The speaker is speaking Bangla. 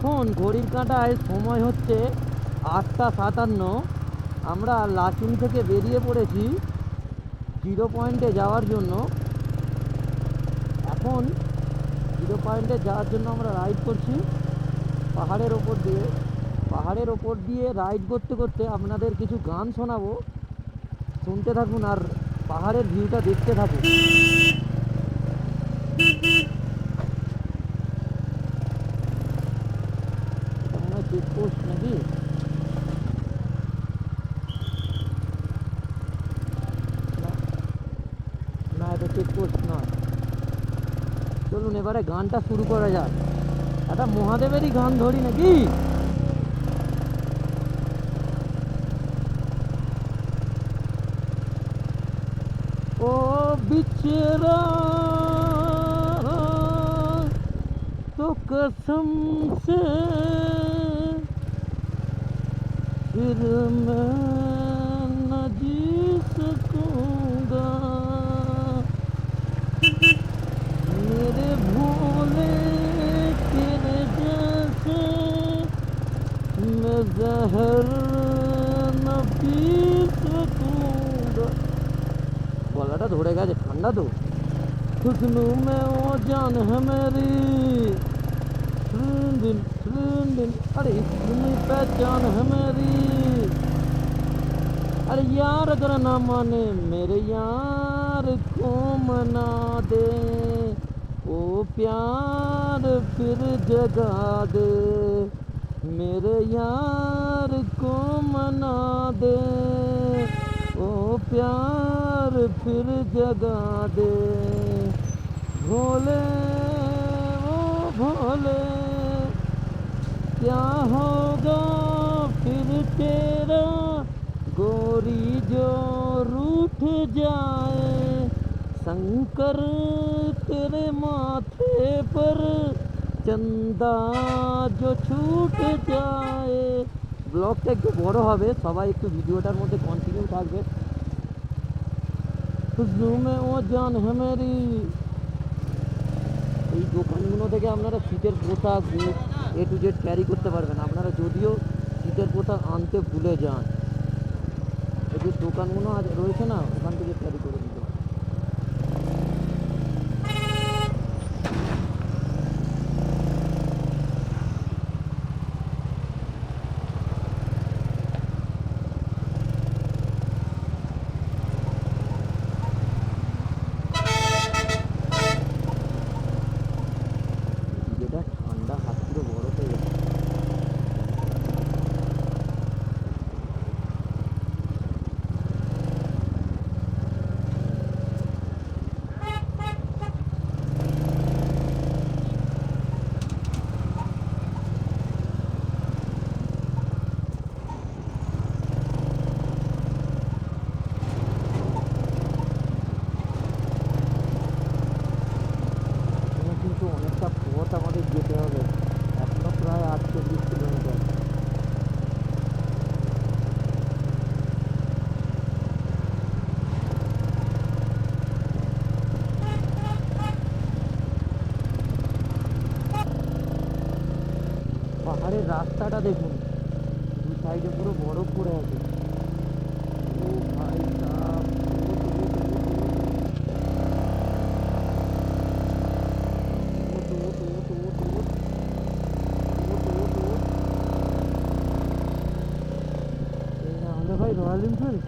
এখন ঘড়ির কাঁটায় সময় হচ্ছে আটটা সাতান্ন। আমরা লাচুং থেকে বেরিয়ে পড়েছি জিরো পয়েন্টে যাওয়ার জন্য। এখন জিরো পয়েন্টে যাওয়ার জন্য আমরা রাইড করছি। পাহাড়ের ওপর দিয়ে, পাহাড়ের ওপর দিয়ে রাইড করতে করতে আপনাদের কিছু গান শোনাবো। শুনতে থাকুন আর পাহাড়ের ভিউটা দেখতে থাকুন। এটা মনে হয় চেকপোস্ট নাকি না- না এটা চেকপোস্ট নয় চলুন এবারে গানটা শুরু করা যাক একটা মহাদেবেরই গান ধরি নাকি ও बिचरा तो कसम से फिर मैं न जी सकूंगा मेरे भोले तेरे जैसे मैं जहर न पी सकूंगा गलाटा थोड़ेगा जे ठंडा तो खुशनू में वो जान है मेरी दिन दिन अरे इतनी पहचान है मेरी अरे यार अगर ना माने मेरे यार को मना दे ओ प्यार फिर जगा दे मेरे यार को मना दे ओ प्यार फिर जगा दे भोले ओ भोले क्या होगा फिर तेरा गोरी जो रूठ जाए शंकर तेरे माथे पर চন্দা जो ছুট যায় ব্লগটা একটু বড় হবে সবাই একটু ভিডিওটার মধ্যে কন্টিনিউ থাকবে খুশবু মে ও জান है मेरी এই দোকানগুলো থেকে আপনারা শীতের পোশাক boot A to Z carry করতে পারবেন। আপনারা যদিও শীতের পোশাক আনতে ভুলে যান, এই যে দোকানগুলো আজ রয়েছে না, ওখান থেকে ক্যারি করে দিতে আরে রাস্তাটা দেখুন। দু সাইডে পুরো বরফ পড়ে আছে। ও ভাই ভাই রয়্যাল এনফিল্ড